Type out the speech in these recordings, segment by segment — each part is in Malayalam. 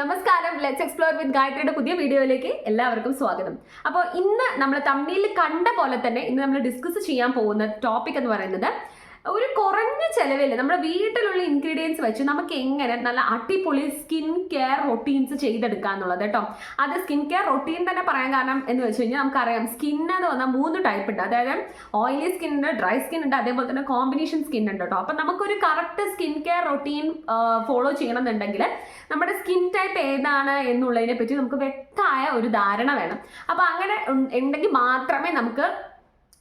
നമസ്കാരം. ലെറ്റ്സ് എക്സ്പ്ലോർ വിത്ത് ഗായത്രിയുടെ പുതിയ വീഡിയോയിലേക്ക് എല്ലാവർക്കും സ്വാഗതം. അപ്പോൾ ഇന്ന് നമ്മൾ തമ്മിൽ കണ്ട പോലെ തന്നെ ഇന്ന് നമ്മൾ ഡിസ്കസ് ചെയ്യാൻ പോകുന്ന ടോപ്പിക് എന്ന് പറയുന്നത് ഒരു കുറഞ്ഞ ചെലവിൽ നമ്മുടെ വീട്ടിലുള്ള ഇൻഗ്രീഡിയൻസ് വെച്ച് നമുക്ക് എങ്ങനെ നല്ല അടിപൊളി സ്കിൻ കെയർ റൊട്ടീൻസ് ചെയ്തെടുക്കുക എന്നുള്ളത് കേട്ടോ അത് സ്കിൻ കെയർ റൊട്ടീൻ തന്നെ പറയാൻ കാരണം എന്ന് വെച്ച് കഴിഞ്ഞാൽ നമുക്കറിയാം സ്കിൻ എന്ന് പറഞ്ഞാൽ മൂന്ന് ടൈപ്പ് ഉണ്ട്. അതായത് ഓയിലി സ്കിൻ ഉണ്ട് ഡ്രൈ സ്കിൻ ഉണ്ട് അതേപോലെ തന്നെ കോമ്പിനേഷൻ സ്കിൻ ഉണ്ട് കേട്ടോ അപ്പം നമുക്കൊരു correct skin care routine follow ചെയ്യണമെന്നുണ്ടെങ്കിൽ നമ്മുടെ സ്കിൻ ടൈപ്പ് ഏതാണ് എന്നുള്ളതിനെ പറ്റി നമുക്ക് വ്യക്തമായ ഒരു ധാരണ വേണം. അപ്പോൾ അങ്ങനെ ഉണ്ടെങ്കിൽ മാത്രമേ നമുക്ക്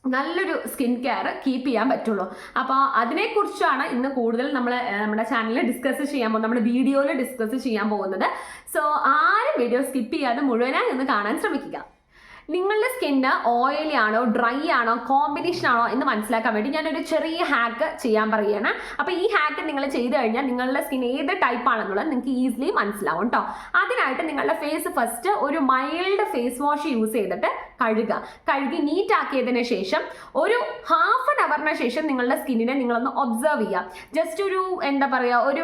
നല്ലൊരു സ്കിൻ കെയർ കീപ്പ് ചെയ്യാൻ പറ്റുള്ളൂ. അപ്പോൾ അതിനെക്കുറിച്ചാണ് ഇന്ന് കൂടുതൽ നമ്മൾ നമ്മുടെ ചാനലിൽ ഡിസ്കസ് ചെയ്യാൻ പോകുന്നത് നമ്മുടെ വീഡിയോയിൽ ഡിസ്കസ് ചെയ്യാൻ പോകുന്നത്. സോ ആരും വീഡിയോ സ്കിപ്പ് ചെയ്യാതെ മുഴുവനായി ഒന്ന് കാണാൻ ശ്രമിക്കുക. നിങ്ങളുടെ സ്കിന്ന് ഓയിലി ആണോ ഡ്രൈ ആണോ കോമ്പിനേഷൻ ആണോ എന്ന് മനസ്സിലാക്കാൻ വേണ്ടി ഞാനൊരു ചെറിയ ഹാക്ക് ചെയ്യാൻ പറയുകയാണ്. അപ്പോൾ ഈ ഹാക്ക് നിങ്ങൾ ചെയ്ത് കഴിഞ്ഞാൽ നിങ്ങളുടെ സ്കിൻ ഏത് ടൈപ്പ് ആണെന്നുള്ളത് നിങ്ങൾക്ക് ഈസിലി മനസ്സിലാവും കേട്ടോ അതിനായിട്ട് നിങ്ങളുടെ ഫേസ് ഫസ്റ്റ് ഒരു മൈൽഡ് ഫേസ് വാഷ് യൂസ് ചെയ്തിട്ട് കഴുകുക. കഴുകി നീറ്റ് ആക്കിയതിന് ശേഷം ഒരു ഹാഫ് ആൻ അവറിന് ശേഷം നിങ്ങളുടെ സ്കിന്നിനെ നിങ്ങളൊന്ന് ഒബ്സർവ് ചെയ്യുക. ജസ്റ്റ് ഒരു എന്താ പറയുക ഒരു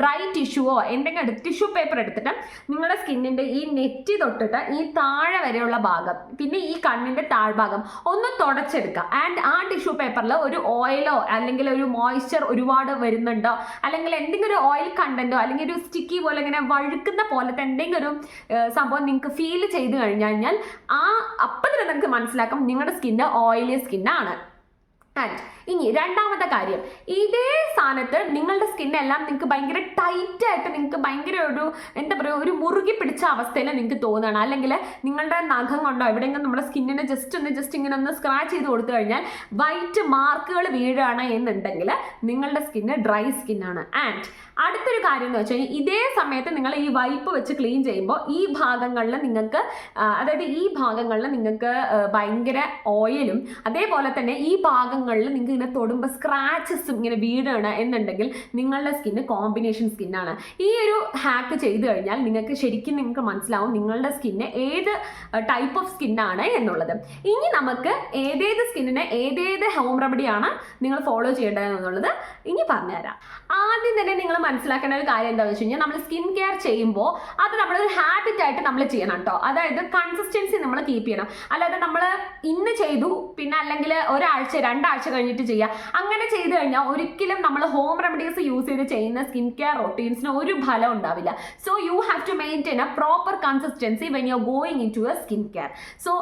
ഡ്രൈ ടിഷ്യൂവോ എന്തെങ്കിലും ടിഷ്യൂ പേപ്പർ എടുത്തിട്ട് നിങ്ങളുടെ സ്കിന്നിന്റെ ഈ നെറ്റി തൊട്ടിട്ട് ഈ താഴെ വരെയുള്ള ഭാഗം. പിന്നെ ഈ കണ്ണിന്റെ താഴ്ഭാഗം ഒന്ന് തുടച്ചെടുക്കുക. ആൻഡ് ആ ടിഷ്യൂ പേപ്പറിൽ ഒരു ഓയിലോ അല്ലെങ്കിൽ ഒരു മോയ്സ്ചർ ഒരുപാട് വരുന്നുണ്ടോ അല്ലെങ്കിൽ എന്തെങ്കിലും ഒരു ഓയിൽ കണ്ടന്റോ അല്ലെങ്കിൽ ഒരു സ്റ്റിക്കി പോലെ ഇങ്ങനെ വഴുക്കുന്ന പോലത്തെ എന്തെങ്കിലും ഒരു സംഭവം നിങ്ങൾക്ക് ഫീൽ ചെയ്ത് കഴിഞ്ഞു കഴിഞ്ഞാൽ ആ അപ്പം തന്നെ നിങ്ങൾക്ക് മനസ്സിലാക്കാം നിങ്ങളുടെ സ്കിന്ന് ഓയിലി സ്കിന്നാണ് ആൻഡ് ഇനി രണ്ടാമത്തെ കാര്യം. ഇതേ സ്ഥാനത്ത് നിങ്ങളുടെ സ്കിന്നെല്ലാം നിങ്ങൾക്ക് ഭയങ്കര ടൈറ്റ് ആയിട്ട് നിങ്ങൾക്ക് ഭയങ്കര ഒരു എന്താ പറയുക ഒരു മുറുകി പിടിച്ച അവസ്ഥയിൽ നിങ്ങൾക്ക് തോന്നുകയാണ്. അല്ലെങ്കിൽ നിങ്ങളുടെ നഖം കൊണ്ടോ എവിടെയെങ്കിലും നമ്മുടെ സ്കിന്നിനെ ജസ്റ്റ് ഒന്ന് ജസ്റ്റ് ഇങ്ങനെ ഒന്ന് സ്ക്രാച്ച് ചെയ്ത് കൊടുത്തു കഴിഞ്ഞാൽ വൈറ്റ് മാർക്കുകൾ വീഴുകയാണ് എന്നുണ്ടെങ്കിൽ നിങ്ങളുടെ സ്കിന്ന് ഡ്രൈ സ്കിന്നാണ് ആൻഡ് അടുത്തൊരു കാര്യം എന്ന് വെച്ചാൽ ഇതേ സമയത്ത് നിങ്ങൾ ഈ വൈപ്പ് വെച്ച് ക്ലീൻ ചെയ്യുമ്പോൾ ഈ ഭാഗങ്ങളിൽ നിങ്ങൾക്ക് അതായത് ഈ ഭാഗങ്ങളിൽ നിങ്ങൾക്ക് ഭയങ്കര ഓയിലും അതേപോലെ തന്നെ ഈ ഭാഗങ്ങളിൽ നിങ്ങൾക്ക് ഇങ്ങനെ തൊടുമ്പോൾ സ്ക്രാച്ചസും ഇങ്ങനെ വീടാണ് എന്നുണ്ടെങ്കിൽ നിങ്ങളുടെ സ്കിന്ന് കോമ്പിനേഷൻ സ്കിന്നാണ് ഈ ഒരു ഹാക്ക് ചെയ്തു കഴിഞ്ഞാൽ നിങ്ങൾക്ക് ശരിക്കും നിങ്ങൾക്ക് മനസ്സിലാവും നിങ്ങളുടെ സ്കിന്ന് ഏത് ടൈപ്പ് ഓഫ് സ്കിന്നാണ് എന്നുള്ളത്. ഇനി നമുക്ക് ഏതേത് സ്കിന്നിന് ഏതേത് ഹോം റെമഡിയാണ് നിങ്ങൾ ഫോളോ ചെയ്യേണ്ടത് എന്നുള്ളത് ഇനി പറഞ്ഞുതരാം. ആദ്യം തന്നെ നിങ്ങൾ മനസ്സിലാക്കേണ്ട ഒരു കാര്യം എന്താണെന്ന് വെച്ച് കഴിഞ്ഞാൽ നമ്മൾ സ്കിൻ കെയർ ചെയ്യുമ്പോൾ അത് നമ്മളൊരു ഹാബിറ്റ് ആയിട്ട് നമ്മൾ ചെയ്യണം കേട്ടോ അതായത് കൺസിസ്റ്റൻസി നമ്മൾ കീപ്പ് ചെയ്യണം. അല്ലാതെ നമ്മൾ ഇന്ന് ചെയ്തു പിന്നെ അല്ലെങ്കിൽ ഒരാഴ്ച രണ്ടാഴ്ച കഴിഞ്ഞിട്ട് ചെയ്യുക അങ്ങനെ ചെയ്തു കഴിഞ്ഞാൽ ഒരിക്കലും നമ്മൾ ഹോം റെമഡീസ് യൂസ് ചെയ്ത് ചെയ്യുന്ന സ്കിൻ കെയർ റൊട്ടീൻസിന് ഒരു ഫലം ഉണ്ടാവില്ല. So you have to maintain a proper consistency when you are going into a skin care so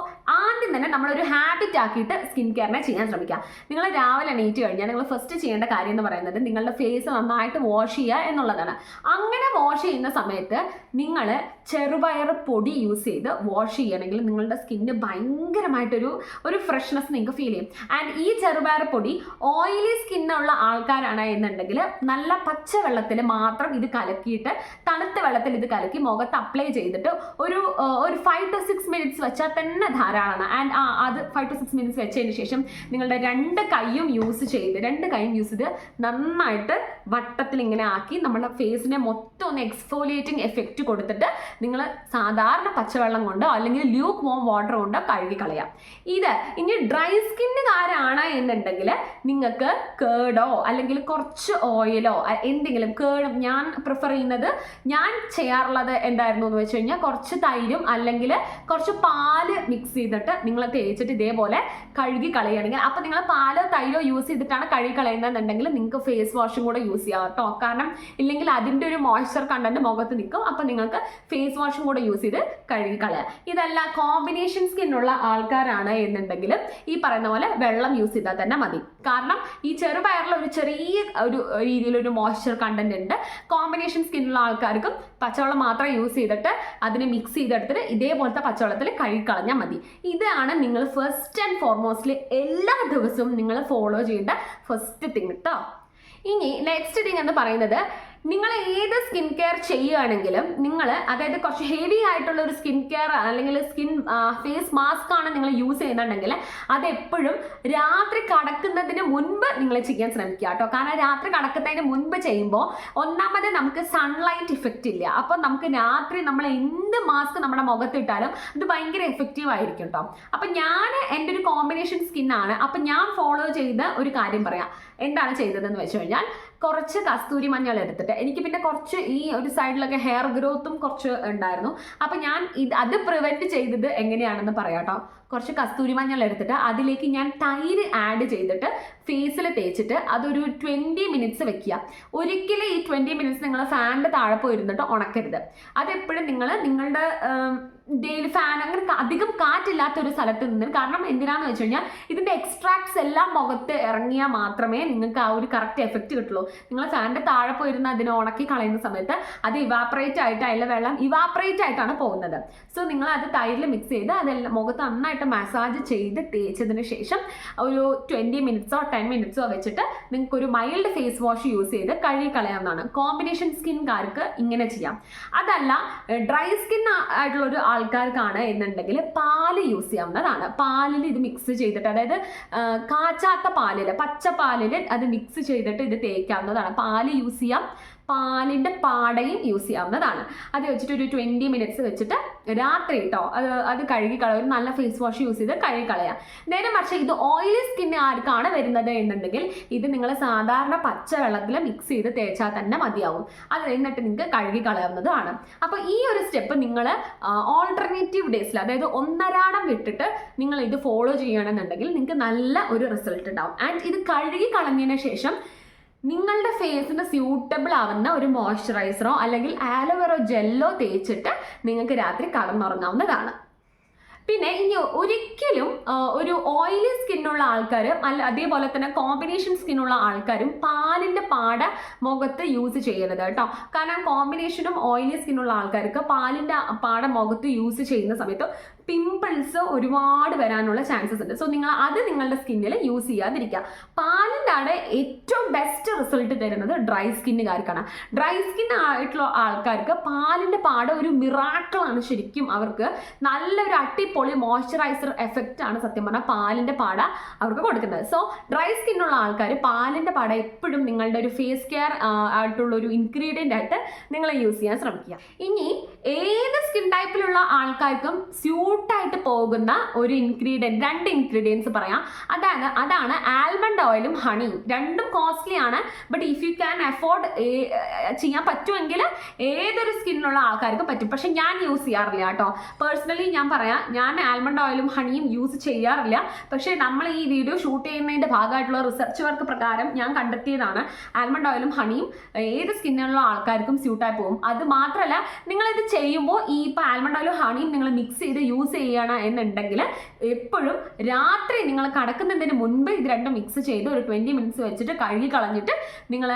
ആദ്യം തന്നെ നമ്മളൊരു ഹാബിറ്റ് ആക്കിയിട്ട് സ്കിൻ കെയറിനെ ചെയ്യാൻ ശ്രമിക്കാം നിങ്ങൾ രാവിലെ എണീറ്റ് കഴിഞ്ഞാൽ നിങ്ങൾ ഫസ്റ്റ് ചെയ്യേണ്ട കാര്യം എന്ന് പറയുന്നത് നിങ്ങളുടെ ഫേസ് നന്നായിട്ട് വാഷ് ചെയ്യുക എന്നുള്ളതാണ്. അങ്ങനെ വാഷ് ചെയ്യുന്ന സമയത്ത് നിങ്ങൾ ചെറുപയർ പൊടി യൂസ് ചെയ്ത് വാഷ് ചെയ്യണമെങ്കിൽ നിങ്ങളുടെ സ്കിന്ന് ഭയങ്കരമായിട്ടൊരു ഒരു ഫ്രഷ്നെസ് നിങ്ങൾക്ക് ഫീൽ ചെയ്യും. ആൻഡ് ഈ ചെറുപയർ പൊടി ഓയിലി സ്കിന്നുള്ള ആൾക്കാരാണ് എന്നുണ്ടെങ്കിൽ നല്ല പച്ചവെള്ളത്തിൽ മാത്രം ഇത് കലക്കിയിട്ട് തണുത്ത വെള്ളത്തിൽ ഇത് കലക്കി മുഖത്ത് അപ്ലൈ ചെയ്തിട്ട് ഒരു ഒരു ഫൈവ് ടു സിക്സ് മിനിറ്റ്സ് വെച്ചാൽ തന്നെ ധാരാളമാണ്. ആൻഡ് ആ അത് ഫൈവ് ടു സിക്സ് മിനിറ്റ്സ് വെച്ചതിന് ശേഷം നിങ്ങളുടെ രണ്ട് കൈയും യൂസ് ചെയ്ത് രണ്ട് കൈയും യൂസ് ചെയ്ത് നന്നായിട്ട് വട്ടത്തിൽ ഇങ്ങനെ ആക്കി നമ്മുടെ ഫേസിനെ മൊത്തം ഒന്ന് എക്സ്ഫോലിയേറ്റിംഗ് എഫക്റ്റ് കൊടുത്തിട്ട് നിങ്ങൾ സാധാരണ പച്ചവെള്ളം കൊണ്ടോ അല്ലെങ്കിൽ ലൂക്ക് വോം വാട്ടർ കൊണ്ടോ കഴുകി കളയാം ഇത് ഇനി ഡ്രൈ സ്കിന്നുകാരാണ് എന്നുണ്ടെങ്കിൽ നിങ്ങൾക്ക് കേടോ അല്ലെങ്കിൽ കുറച്ച് ഓയിലോ എന്തെങ്കിലും കേടും. ഞാൻ പ്രിഫർ ചെയ്യുന്നത് ഞാൻ ചെയ്യാറുള്ളത് എന്തായിരുന്നു എന്ന് വെച്ച് കഴിഞ്ഞാൽ കുറച്ച് തൈരും അല്ലെങ്കിൽ കുറച്ച് പാൽ മിക്സ് ചെയ്തിട്ട് നിങ്ങൾ തേച്ചിട്ട് ഇതേപോലെ കഴുകി കളയുകയാണെങ്കിൽ അപ്പോൾ നിങ്ങൾ പാലോ തൈരോ യൂസ് ചെയ്തിട്ടാണ് കഴുകി കളയുന്നതെന്നുണ്ടെങ്കിൽ നിങ്ങൾക്ക് ഫേസ് വാഷും കൂടെ യൂസ് ചെയ്യാം കേട്ടോ. കാരണം ഇല്ലെങ്കിൽ അതിന്റെ ഒരു മോയ്സ്ചർ കണ്ടന്റ് മുഖത്ത് നിൽക്കും. അപ്പോൾ നിങ്ങൾക്ക് ഫേസ് വാഷും കൂടെ യൂസ് ചെയ്ത് കഴുകി കളയാം. ഇതല്ല കോമ്പിനേഷൻ സ്കിന്നുള്ള ആൾക്കാരാണ് എന്നുണ്ടെങ്കിൽ ഈ പറയുന്ന പോലെ വെള്ളം യൂസ് ചെയ്താൽ തന്നെ മതി. കാരണം ഈ ചെറുപയറിൽ ഒരു ചെറിയ ഒരു രീതിയിലൊരു മോയ്സ്ചർ കണ്ടന്റ് ഉണ്ട്. കോമ്പിനേഷൻ സ്കിന്നുള്ള ആൾക്കാർക്കും പച്ചവെള്ളം മാത്രം യൂസ് ചെയ്തിട്ട് അതിനെ മിക്സ് ചെയ്തെടുത്തിട്ട് ഇതേപോലത്തെ പച്ചവെള്ളത്തിൽ കഴുകിക്കളഞ്ഞാൽ മതി. ഇതാണ് നിങ്ങൾ ഫസ്റ്റ് ആൻഡ് ഫോർമോസ്റ്റ്ലി എല്ലാ ദിവസവും നിങ്ങൾ ഫോളോ ചെയ്യേണ്ട ഫസ്റ്റ് തിങ് കേട്ടോ ഇനി നെക്സ്റ്റ് തിങ് എന്ന് പറയുന്നത് നിങ്ങൾ ഏത് സ്കിൻ കെയർ ചെയ്യുകയാണെങ്കിലും നിങ്ങൾ അതായത് കുറച്ച് ഹെവി ആയിട്ടുള്ള ഒരു സ്കിൻ കെയർ അല്ലെങ്കിൽ സ്കിൻ ഫേസ് മാസ്ക് ആണ് നിങ്ങൾ യൂസ് ചെയ്യുന്നുണ്ടെങ്കിൽ അതെപ്പോഴും രാത്രി കടക്കുന്നതിന് മുൻപ് നിങ്ങൾ ചെയ്യാൻ ശ്രമിക്കുക കേട്ടോ. കാരണം രാത്രി കടക്കുന്നതിന് മുൻപ് ചെയ്യുമ്പോൾ ഒന്നാമത് നമുക്ക് സൺലൈറ്റ് ഇഫക്റ്റ് ഇല്ല. അപ്പോൾ നമുക്ക് രാത്രി നമ്മൾ എന്ത് മാസ്ക് നമ്മുടെ മുഖത്തിട്ടാലും അത് ഭയങ്കര എഫക്റ്റീവ് ആയിരിക്കും കേട്ടോ. അപ്പം ഞാൻ എന്റെ ഒരു കോമ്പിനേഷൻ സ്കിന്നാണ് അപ്പം ഞാൻ ഫോളോ ചെയ്ത ഒരു കാര്യം പറയാം. എന്താണ് ചെയ്തതെന്ന് വെച്ച് കഴിഞ്ഞാൽ കുറച്ച് കസ്തൂരി മഞ്ഞൾ എടുത്തിട്ട് എനിക്ക് പിന്നെ കുറച്ച് ഈ ഒരു സൈഡിലൊക്കെ ഹെയർ ഗ്രോത്തും കുറച്ച് ഉണ്ടായിരുന്നു. അപ്പം ഞാൻ ഇത് അത് പ്രിവെന്റ് ചെയ്തത് എങ്ങനെയാണെന്ന് പറയാം കേട്ടോ കുറച്ച് കസ്തൂരി മഞ്ഞൾ എടുത്തിട്ട് അതിലേക്ക് ഞാൻ തൈര് ആഡ് ചെയ്തിട്ട് ഫേസിൽ തേച്ചിട്ട് അതൊരു ട്വന്റി മിനിറ്റ്സ് വെക്കുക. ഒരിക്കലും ഈ ട്വന്റി മിനിറ്റ്സ് നിങ്ങൾ ഫാനിന്റെ താഴെ പോയിരുന്നിട്ട് ഉണക്കരുത്. അതെപ്പോഴും നിങ്ങൾ നിങ്ങളുടെ ഡെയിലി ഫാൻ അങ്ങനെ അധികം കാറ്റില്ലാത്ത ഒരു സ്ഥലത്ത് നിന്ന് കാരണം എന്തിനാന്ന് വെച്ച് കഴിഞ്ഞാൽ ഇതിന്റെ എക്സ്ട്രാക്ട്സ് എല്ലാം മുഖത്ത് ഇറങ്ങിയാൽ മാത്രമേ നിങ്ങൾക്ക് ആ ഒരു കറക്റ്റ് എഫക്റ്റ് കിട്ടുള്ളൂ. നിങ്ങൾ ഫാനിന്റെ താഴെ പോയിരുന്ന് അതിനെ ഉണക്കി കളയുന്ന സമയത്ത് അത് ഇവാപ്പറേറ്റ് ആയിട്ട് അതിലെ വെള്ളം ഇവാപ്പറേറ്റ് ആയിട്ടാണ് പോകുന്നത്. സോ നിങ്ങൾ അത് തൈരിൽ മിക്സ് ചെയ്ത് അതെല്ലാം മുഖത്ത് നന്നായിട്ട് മസാജ് ചെയ്ത് തേച്ചതിന് ശേഷം ഒരു ട്വന്റി മിനിറ്റ്സോ ടെൻ മിനിറ്റ്സോ വെച്ചിട്ട് നിങ്ങൾക്ക് ഒരു മൈൽഡ് ഫേസ് വാഷ് യൂസ് ചെയ്ത് കഴുകി കളയാവുന്നതാണ് കോമ്പിനേഷൻ സ്കിൻകാർക്ക് ഇങ്ങനെ ചെയ്യാം. അതല്ല ഡ്രൈ സ്കിൻ ആയിട്ടുള്ള ഒരു ആൾക്കാർക്കാണ് എന്നുണ്ടെങ്കിൽ പാൽ യൂസ് ചെയ്യാവുന്നതാണ്. പാലിൽ ഇത് മിക്സ് ചെയ്തിട്ട് അതായത് കാച്ചാത്ത പാലിൽ പച്ച പാലിൽ അത് മിക്സ് ചെയ്തിട്ട് ഇത് തേക്കാവുന്നതാണ്. പാൽ യൂസ് ചെയ്യാം. പാലിന്റെ പാടയും യൂസ് ചെയ്യാവുന്നതാണ്. അത് വെച്ചിട്ട് ഒരു ട്വന്റി മിനിറ്റ്സ് വെച്ചിട്ട് രാത്രി കേട്ടോ അത് അത് കഴുകി കളയാം നല്ല ഫേസ് വാഷ് യൂസ് ചെയ്ത് കഴുകി കളയാം. നേരെ മറിച്ച് ഇത് ഓയിലി സ്കിൻ ആർക്കാണ് വരുന്നത് എന്നുണ്ടെങ്കിൽ ഇത് നിങ്ങൾ സാധാരണ പച്ച വെള്ളത്തിൽ മിക്സ് ചെയ്ത് തേച്ചാൽ തന്നെ മതിയാവും. അത് എന്നിട്ട് നിങ്ങൾക്ക് കഴുകി കളയാവുന്നതാണ്. അപ്പോൾ ഈ ഒരു സ്റ്റെപ്പ് നിങ്ങൾ ഓൾട്ടർനേറ്റീവ് ഡേയ്സിൽ അതായത് ഒന്നരാടം വിട്ടിട്ട് നിങ്ങൾ ഇത് ഫോളോ ചെയ്യണമെന്നുണ്ടെങ്കിൽ നിങ്ങൾക്ക് നല്ല ഒരു റിസൾട്ട് ഉണ്ടാവും. ആൻഡ് ഇത് കഴുകി കളഞ്ഞതിന് ശേഷം നിങ്ങളുടെ ഫേസിന് സ്യൂട്ടബിൾ ആവുന്ന ഒരു മോയ്സ്ചറൈസറോ അല്ലെങ്കിൽ ആലോവേറോ ജെല്ലോ തേച്ചിട്ട് നിങ്ങൾക്ക് രാത്രി കടന്നുറങ്ങാവുന്നതാണ്. പിന്നെ ഇനി ഒരിക്കലും ഒരു ഓയിലി സ്കിന്നുള്ള ആൾക്കാരും അല്ല അതേപോലെ തന്നെ കോമ്പിനേഷൻ സ്കിന്നുള്ള ആൾക്കാരും പാലിന്റെ പാട മുഖത്ത് യൂസ് ചെയ്യരുത് കേട്ടോ. കാരണം കോമ്പിനേഷനും ഓയിലി സ്കിന്നുള്ള ആൾക്കാർക്ക് പാലിന്റെ പാട മുഖത്ത് യൂസ് ചെയ്യുന്ന സമയത്ത് പിമ്പിൾസ് ഒരുപാട് വരാനുള്ള ചാൻസസ് ഉണ്ട്. സോ നിങ്ങൾ അത് നിങ്ങളുടെ സ്കിന്നിൽ യൂസ് ചെയ്യാതിരിക്കുക. പാലിന്റെ ആടെ ഏറ്റവും ബെസ്റ്റ് റിസൾട്ട് തരുന്നത് ഡ്രൈ സ്കിന്നുകാർക്കാണ് ഡ്രൈ സ്കിൻ ആയിട്ടുള്ള ആൾക്കാർക്ക് പാലിന്റെ പാട് ഒരു മിറാക്കിളാണ് ശരിക്കും അവർക്ക്. നല്ലൊരു അട്ടിപ്പൊളി മോയ്സ്ചറൈസർ എഫക്റ്റ് ആണ് സത്യം പറഞ്ഞാൽ പാലിന്റെ പാട അവർക്ക് കൊടുക്കുന്നത്. സോ ഡ്രൈ സ്കിന്നുള്ള ആൾക്കാർ പാലിന്റെ പാട എപ്പോഴും നിങ്ങളുടെ ഒരു ഫേസ് കെയർ ആയിട്ടുള്ള ഒരു ഇൻഗ്രീഡിയന്റ് ആയിട്ട് നിങ്ങൾ യൂസ് ചെയ്യാൻ ശ്രമിക്കുക. ഇനി ഏത് സ്കിൻ ടൈപ്പിലുള്ള ആൾക്കാർക്കും സ്യൂട്ടായിട്ട് പോകുന്ന ഒരു ഇൻഗ്രീഡിയന്റ് രണ്ട് ഇൻഗ്രീഡിയൻസ് പറയാം. അതാണ് അതാണ് ആൽമണ്ട് ഓയിലും ഹണിയും രണ്ടും കോസ്റ്റ്ലി ആണ്. But if you can afford ചെയ്യാൻ പറ്റുമെങ്കിൽ ഏതൊരു സ്കിന്നിലുള്ള ആൾക്കാർക്കും പറ്റും. പക്ഷെ ഞാൻ യൂസ് ചെയ്യാറില്ല കേട്ടോ. പേഴ്സണലി ഞാൻ പറയാം ഞാൻ ആൽമണ്ട് ഓയിലും ഹണിയും യൂസ് ചെയ്യാറില്ല. പക്ഷേ നമ്മൾ ഈ വീഡിയോ ഷൂട്ട് ചെയ്യുന്നതിന്റെ ഭാഗമായിട്ടുള്ള റിസർച്ച് വർക്ക് പ്രകാരം ഞാൻ കണ്ടെത്തിയതാണ്. ആൽമണ്ട് ഓയിലും ഹണിയും ഏത് സ്കിന്നിലുള്ള ആൾക്കാർക്കും സ്യൂട്ടായി പോകും. അത് മാത്രമല്ല നിങ്ങളിത് ചെയ്യുമ്പോൾ ഈ ഇപ്പോൾ ആൽമണ്ട് ഓയിലും ഹണിയും നിങ്ങൾ മിക്സ് ചെയ്ത് യൂസ് ചെയ്യണം എന്നുണ്ടെങ്കിൽ എപ്പോഴും രാത്രി നിങ്ങൾ കടക്കുന്നതിന് മുൻപ് ഇത് രണ്ടും മിക്സ് ചെയ്ത് ഒരു ട്വന്റി മിനിറ്റ്സ് വെച്ചിട്ട് കഴുകി കളഞ്ഞിട്ട് നിങ്ങൾ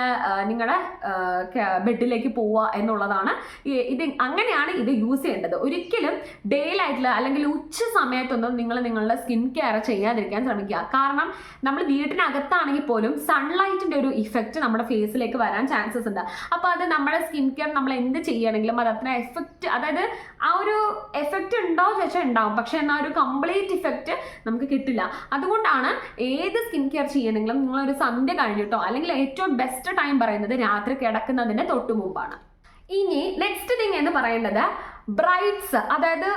നിങ്ങളുടെ ബെഡിലേക്ക് പോവുക എന്നുള്ളതാണ്. ഇത് അങ്ങനെയാണ് ഇത് യൂസ് ചെയ്യേണ്ടത്. ഒരിക്കലും ഡേ ലൈറ്റിൽ അല്ലെങ്കിൽ ഉച്ച സമയത്തൊന്നും നിങ്ങൾ നിങ്ങളുടെ സ്കിൻ കെയർ ചെയ്യാതിരിക്കാൻ ശ്രമിക്കുക. കാരണം നമ്മൾ വീട്ടിനകത്താണെങ്കിൽ പോലും സൺലൈറ്റിന്റെ ഒരു ഇഫക്റ്റ് നമ്മുടെ ഫേസിലേക്ക് വരാൻ ചാൻസസ് ഉണ്ട്. അപ്പോൾ അത് നമ്മുടെ സ്കിൻ കെയർ നമ്മൾ എന്ത് ചെയ്യണമെങ്കിലും അത് അത്ര എഫക്റ്റ് അതായത് ആ ഒരു എഫക്റ്റ് ഉണ്ടോ ചോദിച്ചാൽ ഉണ്ടാവും. പക്ഷേ എന്നാൽ ഒരു കംപ്ലീറ്റ് ഇഫക്റ്റ് നമുക്ക് കിട്ടില്ല. അതുകൊണ്ടാണ് ഏത് സ്കിൻ കെയർ ചെയ്യണമെങ്കിലും നിങ്ങളൊരു സന്ധ്യ കഴിഞ്ഞിട്ടോ അല്ലെങ്കിൽ ഏറ്റവും ബെസ്റ്റ് ടൈം പറയുന്നത് രാത്രി കിടക്കുന്നതിന് തൊട്ടു മുമ്പാണ്. ഇനി നെക്സ്റ്റ് തിങ് എന്ന് പറയേണ്ടത് ബ്രൈഡ്സ് അതായത്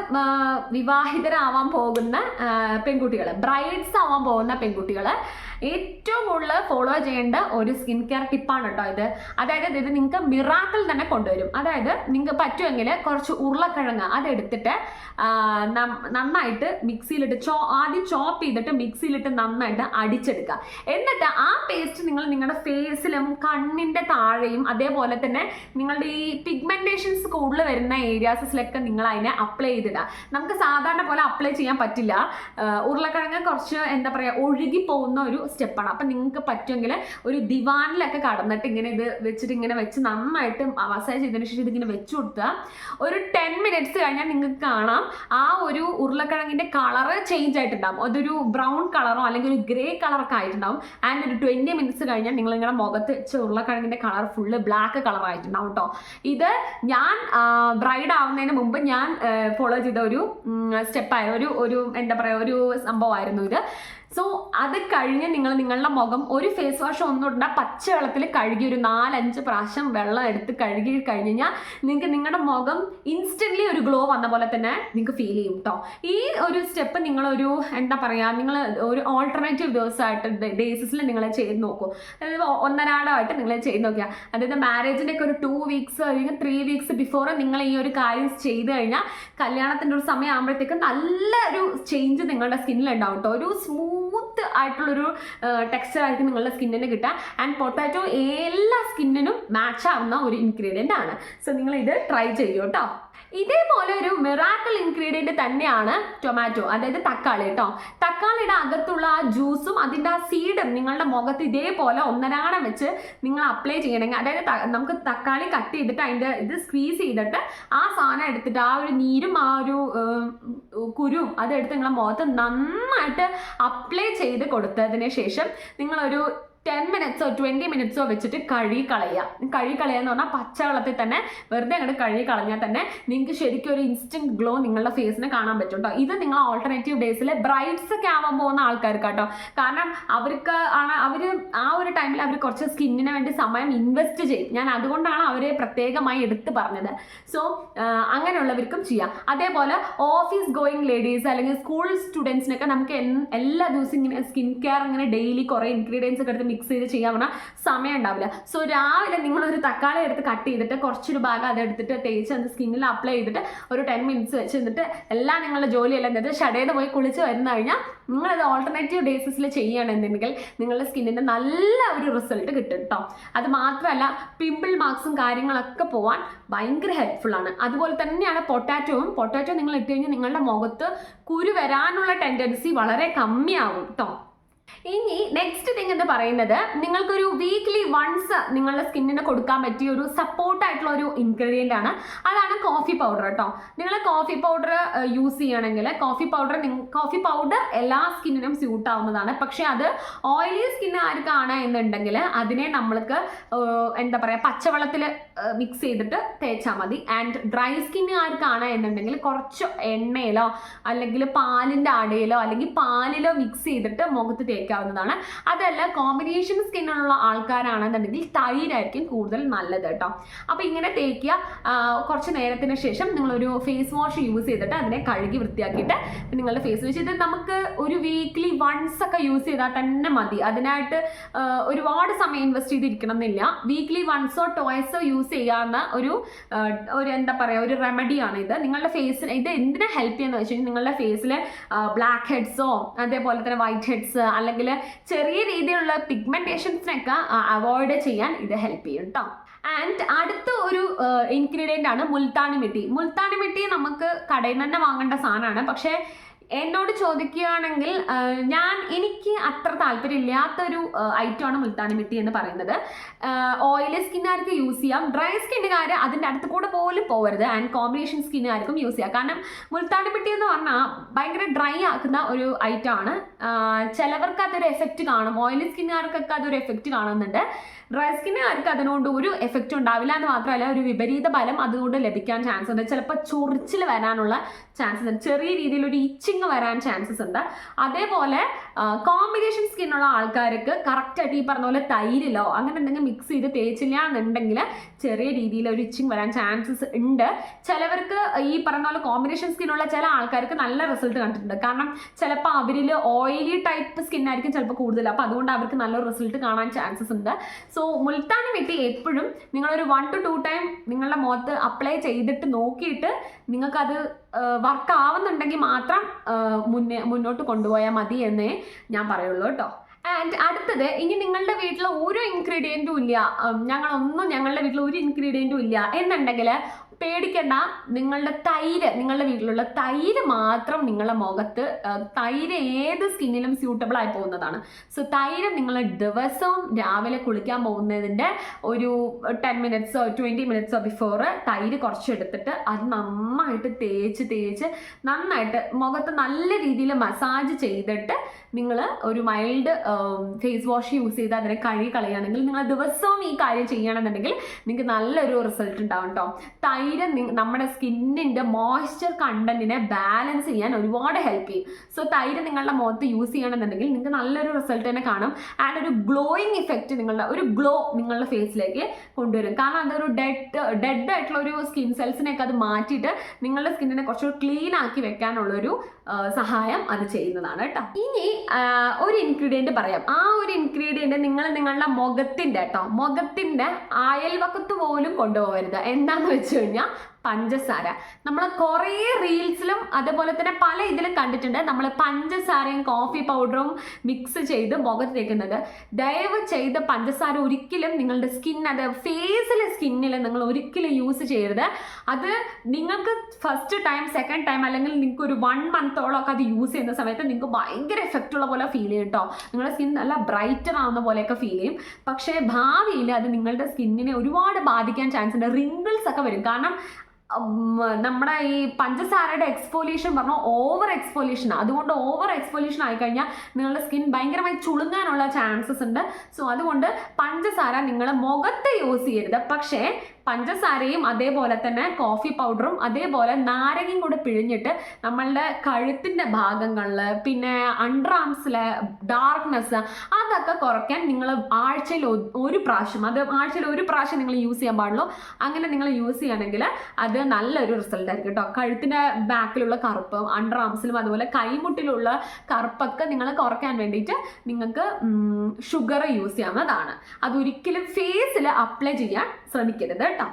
വിവാഹിതരാവാൻ പോകുന്ന പെൺകുട്ടികൾ ബ്രൈഡ്സ് ആവാൻ പോകുന്ന പെൺകുട്ടികൾ ഏറ്റവും കൂടുതൽ ഫോളോ ചെയ്യേണ്ട ഒരു സ്കിൻ കെയർ ടിപ്പാണ് കേട്ടോ ഇത്. അതായത് ഇത് നിങ്ങൾക്ക് മിറാക്കിൾ തന്നെ കൊണ്ടുവരും. അതായത് നിങ്ങൾക്ക് പറ്റുമെങ്കിൽ കുറച്ച് ഉരുളക്കിഴങ്ങ് അതെടുത്തിട്ട് നന്നായിട്ട് മിക്സിയിലിട്ട് ചോ ആദ്യം ചോപ്പ് ചെയ്തിട്ട് മിക്സിയിലിട്ട് നന്നായിട്ട് അടിച്ചെടുക്കുക. എന്നിട്ട് ആ പേസ്റ്റ് നിങ്ങൾ നിങ്ങളുടെ ഫേസിലും കണ്ണിന്റെ താഴെയും അതേപോലെ തന്നെ നിങ്ങളുടെ ഈ പിഗ്മെന്റേഷൻസ് കൂടുതൽ വരുന്ന ഏരിയാസിലൊക്കെ നിങ്ങൾ അതിനെ അപ്ലൈ ചെയ്തിടുക. നമുക്ക് സാധാരണ പോലെ അപ്ലൈ ചെയ്യാൻ പറ്റില്ല. ഉരുളക്കിഴങ്ങ് കുറച്ച് എന്താ പറയുക ഒഴുകി പോകുന്ന ഒരു സ്റ്റെപ്പാണ്. അപ്പം നിങ്ങൾക്ക് പറ്റുമെങ്കിൽ ഒരു ദിവാനിലൊക്കെ കടന്നിട്ട് ഇങ്ങനെ ഇത് വെച്ചിട്ട് ഇങ്ങനെ വെച്ച് നന്നായിട്ട് മസാജ് ചെയ്തതിന് ശേഷം ഇതിങ്ങനെ വെച്ച് കൊടുക്കുക ഒരു ടെൻ മിനിറ്റ്സ് കഴിഞ്ഞാൽ നിങ്ങൾക്ക് കാണാം. ആ ഒരു ഉരുളക്കിഴങ്ങിന്റെ കളറ് ചേഞ്ച് ആയിട്ടുണ്ടാവും. അതൊരു ബ്രൗൺ കളറോ അല്ലെങ്കിൽ ഒരു ഗ്രേ കളറൊക്കെ ആയിട്ടുണ്ടാവും. ആൻഡ് ഒരു ട്വന്റി മിനിറ്റ്സ് കഴിഞ്ഞാൽ നിങ്ങൾ നിങ്ങളുടെ മുഖത്ത് വെച്ച ഉരുളക്കിഴങ്ങിന്റെ കളർ ഫുള്ള് ബ്ലാക്ക് കളറായിട്ടുണ്ടാവും കേട്ടോ ഇത് ഞാൻ ബ്രൈഡ് ആവുന്നതിന് മുമ്പ് ഞാൻ ഫോളോ ചെയ്ത ഒരു സ്റ്റെപ്പായ ഒരു ഒരു എന്താ പറയുക ഒരു സംഭവമായിരുന്നു ഇത്. സോ അത് കഴിഞ്ഞ് നിങ്ങൾ നിങ്ങളുടെ മുഖം ഒരു ഫേസ് വാഷ് ഒന്നും ഇടണ്ട. പച്ച വെള്ളത്തിൽ കഴുകി ഒരു നാലഞ്ച് പ്രാവശ്യം വെള്ളം എടുത്ത് കഴുകി കഴിഞ്ഞ് കഴിഞ്ഞാൽ നിങ്ങൾക്ക് നിങ്ങളുടെ മുഖം ഇൻസ്റ്റന്റ്ലി ഒരു ഗ്ലോ വന്ന പോലെ തന്നെ നിങ്ങൾക്ക് ഫീൽ ചെയ്യും കേട്ടോ ഈ ഒരു സ്റ്റെപ്പ് നിങ്ങളൊരു എന്താ പറയുക നിങ്ങൾ ഒരു ഓൾട്ടർനേറ്റീവ് ദിവസമായിട്ട് ബേസിസിൽ നിങ്ങൾ ചെയ്ത് നോക്കൂ. അതായത് ഒന്നരാടമായിട്ട് നിങ്ങൾ ചെയ്ത് നോക്കുക അതായത് മാരേജിന്റെ ഒക്കെ ഒരു ടു വീക്സ് അല്ലെങ്കിൽ ത്രീ വീക്സ് ബിഫോർ നിങ്ങൾ ഈ ഒരു കാര്യം ചെയ്ത് കഴിഞ്ഞാൽ കല്യാണത്തിന്റെ ഒരു സമയം ആകുമ്പോഴത്തേക്കും നല്ലൊരു ചേഞ്ച് നിങ്ങളുടെ സ്കിന്നിൽ ഉണ്ടാവും കേട്ടോ ഒരു സ്മൂത്ത് ആയിട്ടുള്ളൊരു ടെക്സ്ചർ ആയിരിക്കും നിങ്ങളുടെ സ്കിന്നിന് കിട്ടുക ആൻഡ് പൊട്ടാറ്റോ എല്ലാ സ്കിന്നിനും മാച്ച് ആവുന്ന ഒരു ഇൻഗ്രീഡിയന്റ് ആണ്. സോ നിങ്ങൾ ഇത് ട്രൈ ചെയ്യൂ കേട്ടോ. ഇതേപോലെ ഒരു മിറാക്കിൾ ഇൻഗ്രീഡിയന്റ് തന്നെയാണ് ടൊമാറ്റോ അതായത് തക്കാളി കേട്ടോ തക്കാളിയുടെ അകത്തുള്ള ആ ജ്യൂസും അതിന്റെ ആ സീഡും നിങ്ങളുടെ മുഖത്ത് ഇതേപോലെ ഒന്നരാടം വെച്ച് നിങ്ങൾ അപ്ലൈ ചെയ്യണമെങ്കിൽ അതായത് നമുക്ക് തക്കാളി കട്ട് ചെയ്തിട്ട് അതിന്റെ ഇത് സ്ക്വീസ് ചെയ്തിട്ട് ആ സാധനം എടുത്തിട്ട് ആ ഒരു നീരും ആ ഒരു കുരും അതെടുത്ത് നിങ്ങളുടെ മുഖത്ത് നന്നായിട്ട് അപ്ലൈ ചെയ്ത് കൊടുത്തതിന് ശേഷം നിങ്ങളൊരു ടെൻ മിനിറ്റ്സോ ട്വന്റി മിനിറ്റ്സോ വെച്ചിട്ട് കഴുകി കളയുക കഴുകി കളയുക എന്ന് പറഞ്ഞാൽ പച്ചവെള്ളത്തിൽ തന്നെ വെറുതെ അങ്ങോട്ട് കഴുകി കളഞ്ഞാൽ തന്നെ നിങ്ങൾക്ക് ശരിക്കും ഒരു ഇൻസ്റ്റന്റ് ഗ്ലോ നിങ്ങളുടെ ഫേസിന് കാണാൻ പറ്റും കേട്ടോ ഇത് നിങ്ങൾ ഓൾട്ടർനേറ്റീവ് ഡേയ്സിൽ ബ്രൈറ്റ്സ് ഒക്കെ ആവാൻ പോകുന്ന ആൾക്കാർക്ക് കേട്ടോ കാരണം അവർക്ക് ആണ് അവർ ആ ഒരു ടൈമിൽ അവർ കുറച്ച് സ്കിന്നിന് വേണ്ടി സമയം ഇൻവെസ്റ്റ് ചെയ്യും. ഞാൻ അതുകൊണ്ടാണ് അവരെ പ്രത്യേകമായി എടുത്ത് പറഞ്ഞത്. സോ അങ്ങനെയുള്ളവർക്കും ചെയ്യാം. അതേപോലെ ഓഫീസ് ഗോയിങ് ലേഡീസ് അല്ലെങ്കിൽ സ്കൂൾ സ്റ്റുഡൻസിനൊക്കെ നമുക്ക് എല്ലാ ദിവസവും ഇങ്ങനെ സ്കിൻ കെയർ ഇങ്ങനെ ഡെയിലി കുറേ ഇൻഗ്രീഡിയൻസ് ഒക്കെ എടുത്ത് മിക്സ് ചെയ്ത് ചെയ്യാൻ പറഞ്ഞാൽ സമയം ഉണ്ടാവില്ല. സോ രാവിലെ നിങ്ങൾ ഒരു തക്കാളി എടുത്ത് കട്ട് ചെയ്തിട്ട് കുറച്ചൊരു ഭാഗം അതെടുത്തിട്ട് തേച്ച് അത് സ്കിന്നിൽ അപ്ലൈ ചെയ്തിട്ട് ഒരു ടെൻ മിനിറ്റ്സ് വെച്ച് നിന്നിട്ട് എല്ലാം നിങ്ങളുടെ ജോലിയെല്ലാം എന്നിട്ട് ഷടേന്ന് പോയി കുളിച്ച് വരുന്ന കഴിഞ്ഞാൽ നിങ്ങളത് ഓൾട്ടർനേറ്റീവ് ഡേയ്സിൽ ചെയ്യുകയാണെന്നുണ്ടെങ്കിൽ നിങ്ങളുടെ സ്കിന്നിന്റെ നല്ല ഒരു റിസൾട്ട് കിട്ടും കേട്ടോ അത് മാത്രമല്ല പിമ്പിൾ മാർക്സും കാര്യങ്ങളൊക്കെ പോവാൻ ഭയങ്കര ഹെൽപ്ഫുൾ ആണ്. അതുപോലെ തന്നെയാണ് പൊട്ടാറ്റോവും പൊട്ടാറ്റോ നിങ്ങൾ ഇട്ട് കഴിഞ്ഞാൽ നിങ്ങളുടെ മുഖത്ത് കുരു വരാനുള്ള ടെൻഡൻസി വളരെ കമ്മിയാവും കേട്ടോ ഇനി നെക്സ്റ്റ് തിങ് എന്ന് പറയുന്നത് നിങ്ങൾക്കൊരു വീക്ക്ലി വൺസ് നിങ്ങളുടെ സ്കിന്നിന് കൊടുക്കാൻ പറ്റിയ ഒരു സപ്പോർട്ട് ആയിട്ടുള്ള ഒരു ഇൻഗ്രീഡിയന്റ് ആണ്. അതാണ് കോഫി പൗഡർ കേട്ടോ നിങ്ങൾ കോഫി പൗഡർ യൂസ് ചെയ്യണമെങ്കിൽ കോഫി പൗഡർ കോഫി പൗഡർ എല്ലാ സ്കിന്നിനും സ്യൂട്ട് ആവുന്നതാണ്. പക്ഷേ അത് ഓയിലി സ്കിന്ന് ആർക്കാണ് എന്നുണ്ടെങ്കിൽ അതിനെ നമ്മൾക്ക് എന്താ പറയുക പച്ചവെള്ളത്തിൽ മിക്സ് ചെയ്തിട്ട് തേച്ചാൽ മതി. ആൻഡ് ഡ്രൈ സ്കിന്നുകാർക്കാണ് എന്നുണ്ടെങ്കിൽ കുറച്ച് എണ്ണയിലോ അല്ലെങ്കിൽ പാലിന്റെ അടയിലോ അല്ലെങ്കിൽ പാലിലോ മിക്സ് ചെയ്തിട്ട് മുഖത്ത് തേക്കാവുന്നതാണ്. അതല്ല കോമ്പിനേഷൻ സ്കിന്നുള്ള ആൾക്കാരാണെന്നുണ്ടെങ്കിൽ തൈരായിരിക്കും കൂടുതൽ നല്ലത് കേട്ടോ. അപ്പോൾ ഇങ്ങനെ തേക്കുക. കുറച്ച് നേരത്തിന് ശേഷം നിങ്ങളൊരു ഫേസ് വാഷ് യൂസ് ചെയ്തിട്ട് അതിനെ കഴുകി വൃത്തിയാക്കിയിട്ട് നിങ്ങളുടെ ഫേസ് വാഷ് ഇത് നമുക്ക് ഒരു വീക്ക്ലി വൺസ് ഒക്കെ യൂസ് ചെയ്താൽ തന്നെ മതി. അതിനായിട്ട് ഒരുപാട് സമയം ഇൻവെസ്റ്റ് ചെയ്തിരിക്കണം എന്നില്ല വീക്ക്ലി വൺസോ ടോയ്സോ യൂസ് ചെയ്യാവുന്ന ഒരു ഒരു എന്താ പറയുക ഒരു റെമഡിയാണ് ഇത്. നിങ്ങളുടെ ഫേസിന് ഇത് എന്തിനാ ഹെൽപ്പ് ചെയ്യുന്നത് വെച്ച് കഴിഞ്ഞാൽ നിങ്ങളുടെ ഫേസിൽ ബ്ലാക്ക് ഹെഡ്സോ അതേപോലെ തന്നെ വൈറ്റ് ഹെഡ്സ് അല്ലെങ്കിൽ ചെറിയ രീതിയിലുള്ള പിഗ്മെന്റേഷൻസിനൊക്കെ അവോയ്ഡ് ചെയ്യാൻ ഇത് ഹെൽപ്പ് ചെയ്യും കേട്ടോ ആൻഡ് അടുത്ത ഒരു ഇൻഗ്രീഡിയന്റ് ആണ് മുൽത്താണി മിട്ടി. മുൽത്താണി മിട്ടി നമുക്ക് കടയിൽ നിന്ന് തന്നെ വാങ്ങേണ്ട സാധനമാണ്. പക്ഷേ എന്നോട് ചോദിക്കുകയാണെങ്കിൽ ഞാൻ എനിക്ക് അത്ര താല്പര്യമില്ലാത്തൊരു ഐറ്റമാണ് മുൽത്താനി മിട്ടി എന്ന് പറയുന്നത്. ഓയിലി സ്കിന്നുകാർക്ക് യൂസ് ചെയ്യാം. ഡ്രൈ സ്കിന്നുകാർ അതിന്റെ അടുത്ത് കൂടെ പോലും പോകരുത് ആൻഡ് കോമ്പിനേഷൻ സ്കിന്നുകാർക്കും യൂസ് ചെയ്യാം. കാരണം മുൽത്താനി മിട്ടി എന്ന് പറഞ്ഞാൽ ഭയങ്കര ഡ്രൈ ആക്കുന്ന ഒരു ഐറ്റമാണ് ചിലവർക്ക് അതൊരു എഫക്റ്റ് കാണും. ഓയിലി സ്കിന്നുകാർക്കൊക്കെ അതൊരു എഫക്റ്റ് കാണുന്നുണ്ട്. ഡ്രൈ സ്കിന്നുകാർക്ക് അതിനോട് ഒരു എഫക്റ്റ് ഉണ്ടാവില്ല എന്ന് മാത്രമല്ല ഒരു വിപരീത ഫലം അതുകൊണ്ട് ലഭിക്കാൻ ചാൻസ് ഉണ്ട്. ചിലപ്പോൾ ചൊറിച്ചിൽ വരാനുള്ള ചാൻസ് ഉണ്ട്. ചെറിയ രീതിയിൽ ഒരു ഇച്ചിങ് വരാൻ ചാൻസസ് ഉണ്ട്. അതേപോലെ കോമ്പിനേഷൻ സ്കിന്നുള്ള ആൾക്കാർക്ക് കറക്റ്റായിട്ട് ഈ പറഞ്ഞ പോലെ തൈരിലോ അങ്ങനെ എന്തെങ്കിലും മിക്സ് ചെയ്ത് തേച്ചില്ല എന്നുണ്ടെങ്കിൽ ചെറിയ രീതിയിൽ ഒരു ഇച്ചിങ് വരാൻ ചാൻസസ് ഉണ്ട്. ചിലവർക്ക് ഈ പറഞ്ഞ പോലെ കോമ്പിനേഷൻ സ്കിന്നുള്ള ചില ആൾക്കാർക്ക് നല്ല റിസൾട്ട് കണ്ടിട്ടുണ്ട്. കാരണം ചിലപ്പോൾ അവരിൽ ഓയിലി ടൈപ്പ് സ്കിൻ ആയിരിക്കും ചിലപ്പോൾ കൂടുതൽ. അപ്പോൾ അതുകൊണ്ട് അവർക്ക് നല്ലൊരു റിസൾട്ട് കാണാൻ ചാൻസസ് ഉണ്ട്. സോ മുൾത്താണി വെട്ടി എപ്പോഴും നിങ്ങളൊരു വൺ ടു ടു ടൈം നിങ്ങളുടെ മുഖത്ത് അപ്ലൈ ചെയ്തിട്ട് നോക്കിയിട്ട് നിങ്ങൾക്കത് വർക്ക് ആവുന്നുണ്ടെങ്കിൽ മാത്രം മുന്നേ മുന്നോട്ട് കൊണ്ടുപോയാൽ മതി എന്നേ ഞാൻ പറയുള്ളൂ കേട്ടോ. ആൻഡ് അടുത്തത് ഇനി നിങ്ങളുടെ വീട്ടിൽ ഒരു ഇൻഗ്രീഡിയന്റും ഇല്ല. ഞങ്ങളൊന്നും ഞങ്ങളുടെ വീട്ടിൽ ഒരു ഇൻഗ്രീഡിയന്റും ഇല്ല. എന്നുണ്ടെങ്കിൽ പേടിക്കണ്ട. നിങ്ങളുടെ തൈര് നിങ്ങളുടെ വീട്ടിലുള്ള തൈര് മാത്രം നിങ്ങളുടെ മുഖത്ത് തൈര് ഏത് സ്കിന്നിലും സ്യൂട്ടബിൾ ആയി പോകുന്നതാണ്. സോ തൈര് നിങ്ങൾ ദിവസവും രാവിലെ കുളിക്കാൻ പോകുന്നതിന്റെ ഒരു ടെൻ മിനിറ്റ്സോ ട്വന്റി മിനിറ്റ്സോ ബിഫോർ തൈര് കുറച്ചെടുത്തിട്ട് അത് നന്നായിട്ട് തേച്ച് തേച്ച് നന്നായിട്ട് മുഖത്ത് നല്ല രീതിയിൽ മസാജ് ചെയ്തിട്ട് നിങ്ങൾ ഒരു മൈൽഡ് ഫേസ് വാഷ് യൂസ് ചെയ്ത് അതിനെ കഴുകി കളയുകയാണെങ്കിൽ നിങ്ങൾ ദിവസവും ഈ കാര്യം ചെയ്യുകയാണെന്നുണ്ടെങ്കിൽ നിങ്ങൾക്ക് നല്ലൊരു റിസൾട്ട് ഉണ്ടാവും കേട്ടോ തൈര് നമ്മുടെ സ്കിന്നിന്റെ മോയ്സ്ചർ കണ്ടന്റിനെ ബാലൻസ് ചെയ്യാൻ ഒരുപാട് ഹെൽപ്പ് ചെയ്യും. സോ തൈര് നിങ്ങളുടെ മുഖത്ത് യൂസ് ചെയ്യണമെന്നുണ്ടെങ്കിൽ നിങ്ങൾക്ക് നല്ലൊരു റിസൾട്ട് തന്നെ കാണും. ആൻഡ് ഒരു ഗ്ലോയിങ് ഇഫക്റ്റ് നിങ്ങളുടെ ഒരു ഗ്ലോ നിങ്ങളുടെ ഫേസിലേക്ക് കൊണ്ടുവരും. കാരണം അതൊരു ഡെഡ് ഡെഡ് ആയിട്ടുള്ള ഒരു സ്കിൻ സെൽസിനെയൊക്കെ അത് മാറ്റിയിട്ട് നിങ്ങളുടെ സ്കിന്നിനെ കുറച്ചുകൂടി ക്ലീൻ ആക്കി വെക്കാനുള്ളൊരു സഹായം അത് ചെയ്യുന്നതാണ് കേട്ടോ ഇനി ഒരു ഇൻഗ്രീഡിയന്റ് പറയാം. ആ ഒരു ഇൻഗ്രീഡിയന്റ് നിങ്ങൾ നിങ്ങളുടെ മുഖത്തിന്റെ കേട്ടോ മുഖത്തിന്റെ അയൽവക്കത്ത് പോലും കൊണ്ടുപോകരുത്. എന്താണെന്ന് വെച്ച് കഴിഞ്ഞാൽ പഞ്ചസാര. നമ്മൾ കുറേ റീൽസിലും അതുപോലെ തന്നെ പല ഇതിലും കണ്ടിട്ടുണ്ട് നമ്മൾ പഞ്ചസാരയും കോഫി പൗഡറും മിക്സ് ചെയ്ത് മുഖത്ത് തേക്കുന്നത്. ദയവ് ചെയ്ത് പഞ്ചസാര ഒരിക്കലും നിങ്ങളുടെ സ്കിൻ അത് ഫേസിലെ സ്കിന്നിൽ നിങ്ങൾ ഒരിക്കലും യൂസ് ചെയ്യരുത്. അത് നിങ്ങൾക്ക് ഫസ്റ്റ് ടൈം സെക്കൻഡ് ടൈം അല്ലെങ്കിൽ നിങ്ങൾക്ക് ഒരു വൺ മന്തോളം ഒക്കെ അത് യൂസ് ചെയ്യുന്ന സമയത്ത് നിങ്ങൾക്ക് ഭയങ്കര എഫക്റ്റ് ഉള്ള പോലെ ഫീൽ ചെയ്യും കേട്ടോ നിങ്ങളുടെ സ്കിൻ നല്ല ബ്രൈറ്റർ ആവുന്ന പോലെയൊക്കെ ഫീൽ ചെയ്യും. പക്ഷേ ഭാവിയിൽ അത് നിങ്ങളുടെ സ്കിന്നിനെ ഒരുപാട് ബാധിക്കാൻ ചാൻസ് ഉണ്ട്. റിങ്കിൾസ് ഒക്കെ വരും. കാരണം നമ്മുടെ ഈ പഞ്ചസാരയുടെ എക്സ്ഫോലിയേഷൻ പറഞ്ഞാൽ ഓവർ എക്സ്ഫോലിയേഷൻ അതുകൊണ്ട് ഓവർ എക്സ്ഫോലിയേഷൻ ആയിക്കഴിഞ്ഞാൽ നിങ്ങളുടെ സ്കിൻ ഭയങ്കരമായി ചുളുങ്ങാനുള്ള ചാൻസസ് ഉണ്ട്. സോ അതുകൊണ്ട് പഞ്ചസാര നിങ്ങൾ മുഖത്ത് യൂസ് ചെയ്യരുത്. പക്ഷേ പഞ്ചസാരയും അതേപോലെ തന്നെ കോഫി പൗഡറും അതേപോലെ നാരങ്ങയും കൂടെ പിഴിഞ്ഞിട്ട് നമ്മളുടെ കഴുത്തിന്റെ ഭാഗങ്ങളിൽ പിന്നെ അണ്ടർ ആംസിലെ ഡാർക്ക്നെസ് അതൊക്കെ കുറയ്ക്കാൻ നിങ്ങൾ ആഴ്ചയിൽ ഒരു പ്രാവശ്യം അത് ആഴ്ചയിൽ ഒരു പ്രാവശ്യം നിങ്ങൾ യൂസ് ചെയ്യാൻ പാടുള്ളൂ. അങ്ങനെ നിങ്ങൾ യൂസ് ചെയ്യണമെങ്കിൽ അത് നല്ലൊരു റിസൾട്ട് ആയിരിക്കും കേട്ടോ. കഴുത്തിന്റെ ബാക്കിലുള്ള കറുപ്പ് അണ്ടർ ആംസിലും അതുപോലെ കൈമുട്ടിലുള്ള കറുപ്പൊക്കെ നിങ്ങൾ കുറയ്ക്കാൻ വേണ്ടിയിട്ട് നിങ്ങൾക്ക് ഷുഗർ യൂസ് ചെയ്യാവുന്നതാണ്. അതൊരിക്കലും ഫേസിൽ അപ്ലൈ ചെയ്യാൻ ശ്രമിക്കരുത്. കേട്ടോ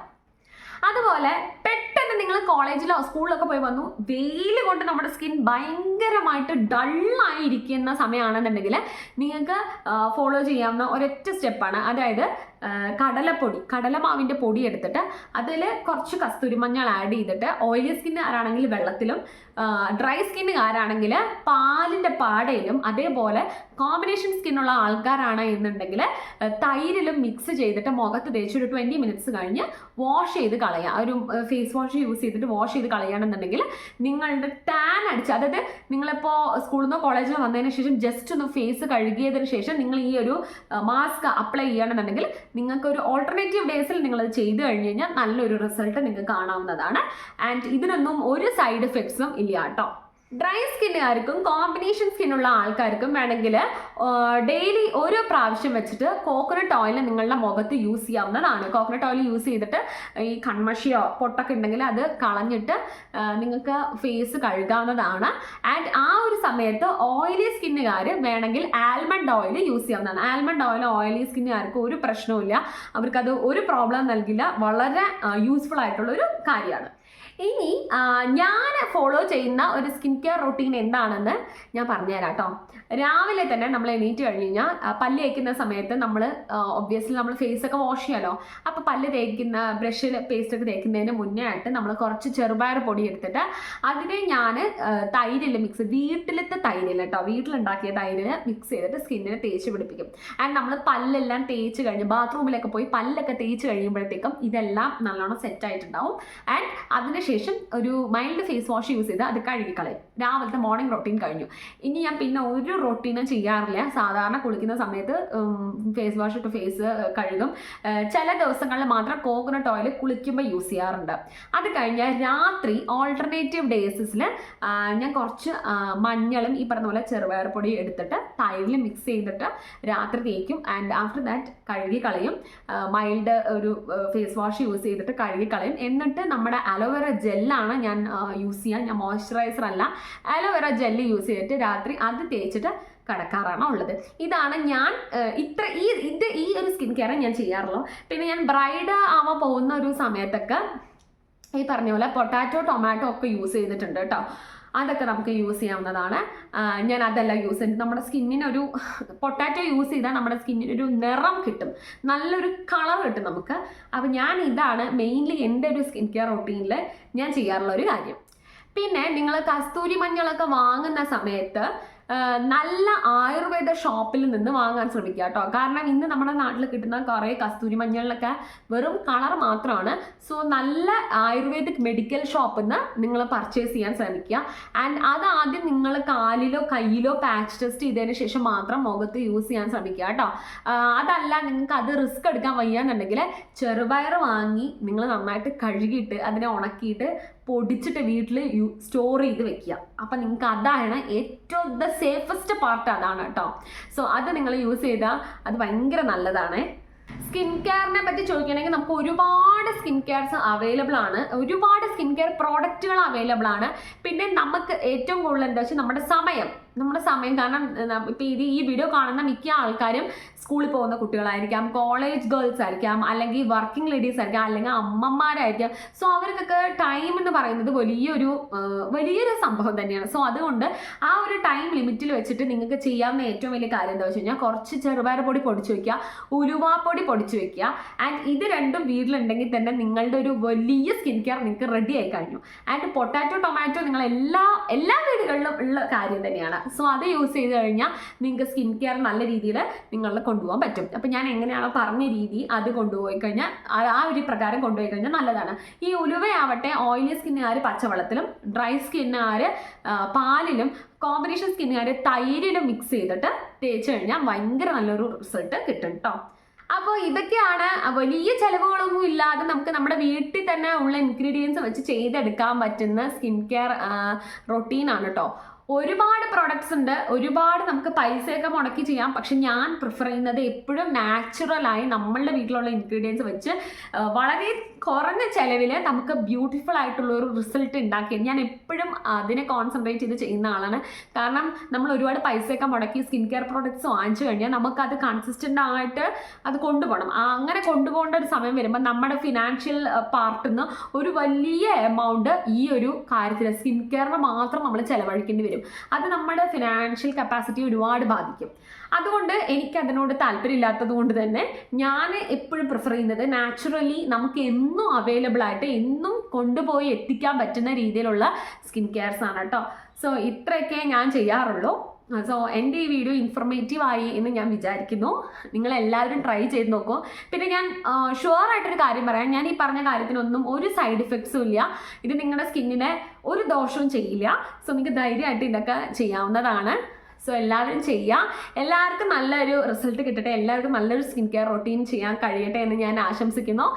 അതുപോലെ പെട്ടെന്ന് നിങ്ങൾ കോളേജിലോ സ്കൂളിലൊക്കെ പോയി വന്നു വെയിൽ കൊണ്ട് നമ്മുടെ സ്കിൻ ഭയങ്കരമായിട്ട് ഡള്ളായിരിക്കുന്ന സമയമാണെന്നുണ്ടെങ്കിൽ നിങ്ങൾക്ക് ഫോളോ ചെയ്യാവുന്ന ഒരൊറ്റ സ്റ്റെപ്പാണ്. അതായത് കടലപ്പൊടി കടലമാവിന്റെ പൊടി എടുത്തിട്ട് അതിൽ കുറച്ച് കസ്തൂരിമഞ്ഞൾ ആഡ് ചെയ്തിട്ട് ഓയിലി സ്കിന്നുകാരാണെങ്കിൽ വെള്ളത്തിലും ഡ്രൈ സ്കിന്നുകാരാണെങ്കിൽ പാലിന്റെ പാടയിലും അതേപോലെ കോമ്പിനേഷൻ സ്കിന്നുള്ള ആൾക്കാരാണ് എന്നുണ്ടെങ്കിൽ തൈരിലും മിക്സ് ചെയ്തിട്ട് മുഖത്ത് തേച്ച് ഒരു ട്വന്റി മിനിറ്റ്സ് കഴിഞ്ഞ് വാഷ് ചെയ്ത് കളയുക ഒരു ഫേസ് വാഷ് യൂസ് ചെയ്തിട്ട് വാഷ് ചെയ്ത് കളയുകയാണെന്നുണ്ടെങ്കിൽ നിങ്ങളുടെ ടാൻ അടിച്ച് അതായത് നിങ്ങളിപ്പോൾ സ്കൂളിൽ നിന്നോ കോളേജിൽ നിന്നോ വന്നതിന് ശേഷം ജസ്റ്റ് ഒന്ന് ഫേസ് കഴുകിയതിന് ശേഷം നിങ്ങൾ ഈ ഒരു മാസ്ക് അപ്ലൈ ചെയ്യുകയാണെന്നുണ്ടെങ്കിൽ നിങ്ങൾക്ക് ഒരു ഓൾട്ടർനേറ്റീവ് ഡേയ്സിൽ അത് ചെയ്തു കഴിഞ്ഞ് കഴിഞ്ഞാൽ നല്ലൊരു റിസൾട്ട് നിങ്ങൾക്ക് കാണാവുന്നതാണ്. ആൻഡ് ഇതിനൊന്നും ഒരു സൈഡ് എഫക്ട്സും ഇല്ല കേട്ടോ. ഡ്രൈ സ്കിന്നുകാർക്കും കോമ്പിനേഷൻ സ്കിന്നുള്ള ആൾക്കാർക്കും വേണമെങ്കിൽ ഡെയിലി ഓരോ പ്രാവശ്യം വെച്ചിട്ട് കോക്കനട്ട് ഓയിൽ നിങ്ങളുടെ മുഖത്ത് യൂസ് ചെയ്യാവുന്നതാണ്. കോക്കനട്ട് ഓയിൽ യൂസ് ചെയ്തിട്ട് ഈ കൺമഷിയോ പൊട്ടൊക്കെ ഉണ്ടെങ്കിൽ അത് കളഞ്ഞിട്ട് നിങ്ങൾക്ക് ഫേസ് കഴുകാവുന്നതാണ്. ആൻഡ് ആ ഒരു സമയത്ത് ഓയിലി സ്കിന്നുകാർ വേണമെങ്കിൽ ആൽമണ്ട് ഓയിൽ യൂസ് ചെയ്യാവുന്നതാണ്. ആൽമണ്ട് ഓയിൽ ഓയിലി സ്കിന്നുകാർക്ക് ഒരു പ്രശ്നവുമില്ല. അവർക്കത് ഒരു പ്രോബ്ലം നൽകില്ല. വളരെ യൂസ്ഫുൾ ആയിട്ടുള്ള ഒരു കാര്യമാണ്. ഇനി ഞാൻ ഫോളോ ചെയ്യുന്ന ഒരു സ്കിൻ കെയർ റൊട്ടീൻ എന്താണെന്ന് ഞാൻ പറഞ്ഞുതരാം കേട്ടോ. രാവിലെ തന്നെ നമ്മൾ എണീറ്റ് കഴിഞ്ഞ് കഴിഞ്ഞാൽ പല്ല് തേക്കുന്ന സമയത്ത് നമ്മൾ ഒബ്വിയസ്ലി നമ്മൾ ഫേസ് ഒക്കെ വാഷ് ചെയ്യാലോ അപ്പോൾ പല്ല് തേക്കുന്ന ബ്രഷിൽ പേസ്റ്റ് ഒക്കെ തേക്കുന്നതിന് മുന്നേ ആയിട്ട് നമ്മൾ കുറച്ച് ചെറുപയർ പൊടി എടുത്തിട്ട് അതിനെ ഞാൻ തൈരിൽ മിക്സ് വീട്ടിലത്തെ തൈരിൽ കേട്ടോ വീട്ടിലുണ്ടാക്കിയ തൈരിൽ മിക്സ് ചെയ്തിട്ട് സ്കിന്നിനെ തേച്ച് പിടിപ്പിക്കും. ആൻഡ് നമ്മൾ പല്ലെല്ലാം തേച്ച് കഴിഞ്ഞ് ബാത്റൂമിലൊക്കെ പോയി പല്ലൊക്കെ തേച്ച് കഴിയുമ്പോഴത്തേക്കും ഇതെല്ലാം നല്ലോണം സെറ്റ് ആയിട്ടുണ്ടാവും. ആൻഡ് അതിനുശേഷം ഒരു മൈൽഡ് ഫേസ് വാഷ് യൂസ് ചെയ്ത് അത് കഴുകി കഴുകിക്കളയും രാവിലത്തെ മോർണിംഗ് റൊട്ടീൻ കഴിഞ്ഞു. ഇനി ഞാൻ പിന്നെ ഒരു റൊട്ടീനും ചെയ്യാറില്ല. സാധാരണ കുളിക്കുന്ന സമയത്ത് ഫേസ് വാഷ് ഇട്ട് ഫേസ് കഴുകും. ചില ദിവസങ്ങളിൽ മാത്രം കോക്കനട്ട് ഓയിൽ കുളിക്കുമ്പോൾ യൂസ് ചെയ്യാറുണ്ട്. അത് കഴിഞ്ഞാൽ രാത്രി ഓൾട്ടർനേറ്റീവ് ഡേയ്സിൽ ഞാൻ കുറച്ച് മഞ്ഞളും ഈ പറഞ്ഞ പോലെ ചെറുപയർ പൊടി എടുത്തിട്ട് തൈരിൽ മിക്സ് ചെയ്തിട്ട് രാത്രി തേക്കും. ആൻഡ് ആഫ്റ്റർ ദാറ്റ് കഴുകി കളയും. മൈൽഡ് ഒരു ഫേസ് വാഷ് യൂസ് ചെയ്തിട്ട് കഴുകി കളയും. എന്നിട്ട് നമ്മുടെ അലോവേറ ജെല്ലാണ് ഞാൻ യൂസ് ചെയ്യാൻ. ഞാൻ മോയ്സ്ചറൈസർ അല്ല അലോവേറ ജെല്ല് യൂസ് ചെയ്തിട്ട് രാത്രി അത് തേച്ചിട്ട് കിടക്കാറാണ് ഉള്ളത്. ഇതാണ് ഞാൻ ഇത്ര ഈ ഇത് ഈ ഒരു സ്കിൻ കെയർ ഞാൻ ചെയ്യാറുള്ളൂ. പിന്നെ ഞാൻ ബ്രൈഡ് ആവാൻ പോകുന്ന ഒരു സമയത്തൊക്കെ ഈ പറഞ്ഞ പോലെ പൊട്ടാറ്റോ ടൊമാറ്റോ ഒക്കെ യൂസ് ചെയ്തിട്ടുണ്ട് കേട്ടോ. അതൊക്കെ നമുക്ക് യൂസ് ചെയ്യാവുന്നതാണ്. ഞാൻ അതെല്ലാം യൂസ് ചെയ്യുന്നത്. നമ്മുടെ സ്കിന്നിനൊരു പൊട്ടാറ്റോ യൂസ് ചെയ്താൽ നമ്മുടെ സ്കിന്നിനൊരു നിറം കിട്ടും. നല്ലൊരു കളർ കിട്ടും നമുക്ക്. അപ്പോൾ ഞാൻ ഇതാണ് മെയിൻലി എന്റെ ഒരു സ്കിൻ കെയർ റൊട്ടീനിൽ ഞാൻ ചെയ്യാറുള്ള ഒരു കാര്യം. പിന്നെ നിങ്ങൾ കസ്തൂരി മഞ്ഞളൊക്കെ വാങ്ങുന്ന സമയത്ത് നല്ല ആയുർവേദ ഷോപ്പിൽ നിന്ന് വാങ്ങാൻ ശ്രമിക്കുക കേട്ടോ. കാരണം ഇന്ന് നമ്മുടെ നാട്ടിൽ കിട്ടുന്ന കുറേ കസ്തൂരി മഞ്ഞളിലൊക്കെ വെറും കളർ മാത്രമാണ്. സോ നല്ല ആയുർവേദിക് മെഡിക്കൽ ഷോപ്പിൽ നിന്ന് നിങ്ങൾ പർച്ചേസ് ചെയ്യാൻ ശ്രമിക്കുക. ആൻഡ് അത് ആദ്യം നിങ്ങൾ കാലിലോ കയ്യിലോ പാച്ച് ടെസ്റ്റ് ചെയ്തതിന് ശേഷം മാത്രം മുഖത്ത് യൂസ് ചെയ്യാൻ ശ്രമിക്കുക കേട്ടോ. അതല്ല നിങ്ങൾക്ക് അത് റിസ്ക് എടുക്കാൻ വയ്യാന്നുണ്ടെങ്കിൽ ചെറുപയർ വാങ്ങി നിങ്ങൾ നന്നായിട്ട് കഴുകിയിട്ട് അതിനെ ഉണക്കിയിട്ട് പൊടിച്ചിട്ട് വീട്ടിൽ യു സ്റ്റോർ ചെയ്ത് വെക്കുക. അപ്പം നിങ്ങൾക്ക് അതാണ് ഏറ്റവും ദ സേഫസ്റ്റ് പാർട്ട് അതാണ് കേട്ടോ സോ അത് നിങ്ങൾ യൂസ് ചെയ്താൽ അത് ഭയങ്കര നല്ലതാണ്. സ്കിൻ കെയറിനെ പറ്റി ചോദിക്കണമെങ്കിൽ നമുക്ക് ഒരുപാട് സ്കിൻ കെയർസ് അവൈലബിൾ ആണ്. ഒരുപാട് സ്കിൻ കെയർ പ്രോഡക്റ്റുകൾ അവൈലബിൾ ആണ്. പിന്നെ നമുക്ക് ഏറ്റവും കൂടുതൽ എന്താ വെച്ചാൽ നമ്മുടെ സമയം. നമ്മുടെ സമയം കാരണം ഇപ്പോൾ ഇത് ഈ വീഡിയോ കാണുന്ന മിക്ക ആൾക്കാരും സ്കൂളിൽ പോകുന്ന കുട്ടികളായിരിക്കാം കോളേജ് ഗേൾസ് ആയിരിക്കാം അല്ലെങ്കിൽ വർക്കിംഗ് ലേഡീസ് ആയിരിക്കാം അല്ലെങ്കിൽ അമ്മമാരായിരിക്കാം. സോ അവർക്കൊക്കെ ടൈം എന്ന് പറയുന്നത് വലിയൊരു വലിയൊരു സംഭവം തന്നെയാണ്. സോ അതുകൊണ്ട് ആ ഒരു ടൈം ലിമിറ്റിൽ വെച്ചിട്ട് നിങ്ങൾക്ക് ചെയ്യാവുന്ന ഏറ്റവും വലിയ കാര്യം എന്താ വെച്ച് കഴിഞ്ഞാൽ കുറച്ച് ചെറുപയർ പൊടി പൊടിച്ചു വെക്കുക ഉലുവാപ്പൊടി പൊടിച്ചു വെക്കുക ആൻഡ് ഇത് രണ്ടും വീട്ടിലുണ്ടെങ്കിൽ തന്നെ നിങ്ങളുടെ ഒരു വലിയ സ്കിൻ കെയർ നിങ്ങൾക്ക് റെഡി ആയി കഴിഞ്ഞു. ആൻഡ് പൊട്ടാറ്റോ ടൊമാറ്റോ നിങ്ങൾ എല്ലാ എല്ലാ വീടുകളിലും ഉള്ള കാര്യം തന്നെയാണ്. സോ അത് യൂസ് ചെയ്ത് കഴിഞ്ഞാൽ നിങ്ങൾക്ക് സ്കിൻ കെയർ നല്ല രീതിയിൽ നിങ്ങളെ കൊണ്ടുപോകാൻ പറ്റും. അപ്പം ഞാൻ എങ്ങനെയാണോ പറഞ്ഞ രീതി അത് കൊണ്ടുപോയി കഴിഞ്ഞാൽ ആ- ഒരു പ്രകാരം കൊണ്ടുപോയി കഴിഞ്ഞാൽ നല്ലതാണ്. ഈ ഉലുവയാവട്ടെ ഓയിലി സ്കിന്നുകാർ പച്ചവെള്ളത്തിലും ഡ്രൈ സ്കിന്നുകാർ പാലിലും കോമ്പിനേഷൻ സ്കിന്നുകാർ തൈരിലും മിക്സ് ചെയ്തിട്ട് തേച്ച് കഴിഞ്ഞാൽ ഭയങ്കര നല്ലൊരു റിസൾട്ട് കിട്ടും കേട്ടോ അപ്പോൾ ഇതൊക്കെയാണ് വലിയ ചിലവുകളൊന്നും ഇല്ലാതെ നമുക്ക് നമ്മുടെ വീട്ടിൽ തന്നെ ഉള്ള ഇൻഗ്രീഡിയൻസ് വെച്ച് ചെയ്തെടുക്കാൻ പറ്റുന്ന സ്കിൻ കെയർ റൊട്ടീനാണ് കേട്ടോ ഒരുപാട് പ്രോഡക്ട്സ് ഉണ്ട്. ഒരുപാട് നമുക്ക് പൈസയൊക്കെ മുടക്കി ചെയ്യാം. പക്ഷെ ഞാൻ പ്രിഫർ ചെയ്യുന്നത് എപ്പോഴും നാച്ചുറലായി നമ്മളുടെ വീട്ടിലുള്ള ഇൻഗ്രീഡിയൻസ് വെച്ച് വളരെ കുറഞ്ഞ ചിലവിൽ നമുക്ക് ബ്യൂട്ടിഫുൾ ആയിട്ടുള്ള ഒരു റിസൾട്ട് ഉണ്ടാക്കി. ഞാൻ എപ്പോഴും അതിനെ കോൺസെൻട്രേറ്റ് ചെയ്ത് ചെയ്യുന്ന ആളാണ്. കാരണം നമ്മൾ ഒരുപാട് പൈസയൊക്കെ മുടക്കി സ്കിൻ കെയർ പ്രോഡക്ട്സ് വാങ്ങിച്ചു കഴിഞ്ഞാൽ നമുക്കത് കൺസിസ്റ്റന്റ് ആയിട്ട് അത് കൊണ്ടുപോകണം. അങ്ങനെ കൊണ്ടുപോകേണ്ട ഒരു സമയം വരുമ്പോൾ നമ്മുടെ ഫിനാൻഷ്യൽ പാർട്ടിൽ നിന്ന് ഒരു വലിയ എമൗണ്ട് ഈ ഒരു കാര്യത്തിൽ സ്കിൻ കെയറിന് മാത്രം നമ്മൾ ചിലവഴിക്കേണ്ടി വരും. അത് നമ്മുടെ ഫിനാൻഷ്യൽ കപ്പാസിറ്റി ഒരുപാട് ബാധിക്കും. അതുകൊണ്ട് എനിക്ക് അതിനോട് താല്പര്യമില്ലാത്തത് കൊണ്ട് തന്നെ ഞാൻ എപ്പോഴും പ്രിഫർ ചെയ്യുന്നത് നാച്ചുറലി നമുക്ക് എന്നും അവൈലബിൾ ആയിട്ട് എന്നും കൊണ്ടുപോയി എത്തിക്കാൻ പറ്റുന്ന രീതിയിലുള്ള സ്കിൻ കെയർസ് ആണ് കേട്ടോ സോ ഇത്രയൊക്കെ ഞാൻ ചെയ്യാറുള്ളൂ. സോ എന്റെ ഈ വീഡിയോ ഇൻഫർമേറ്റീവ് ആയി എന്ന് ഞാൻ വിചാരിക്കുന്നു. നിങ്ങൾ എല്ലാവരും ട്രൈ ചെയ്ത് നോക്കൂ. പിന്നെ ഞാൻ ഷുവർ ആയിട്ടൊരു കാര്യം പറയാം. ഞാൻ ഈ പറഞ്ഞ കാര്യത്തിനൊന്നും ഒരു സൈഡ് ഇഫക്ട്സും ഇല്ല. ഇത് നിങ്ങളുടെ സ്കിന്നിനെ ഒരു ദോഷവും ചെയ്യില്ല. സോ നിങ്ങൾക്ക് ധൈര്യമായിട്ട് ഇതൊക്കെ ചെയ്യാവുന്നതാണ്. സോ എല്ലാവരും ചെയ്യാം. എല്ലാവർക്കും നല്ലൊരു റിസൾട്ട് കിട്ടട്ടെ. എല്ലാവർക്കും നല്ലൊരു സ്കിൻ കെയർ റൊട്ടീൻ ചെയ്യാൻ കഴിയട്ടെ എന്ന് ഞാൻ ആശംസിക്കുന്നു.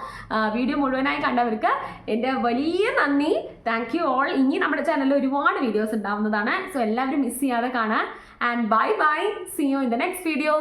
വീഡിയോ മുഴുവനായി കണ്ടവർക്ക് എന്റെ വലിയ നന്ദി. താങ്ക് യു ഓൾ ഇനി നമ്മുടെ ചാനലിൽ ഒരുപാട് വീഡിയോസ് ഉണ്ടാവുന്നതാണ്. സോ എല്ലാവരും മിസ് ചെയ്യാതെ കാണാൻ. And bye bye see you in the next video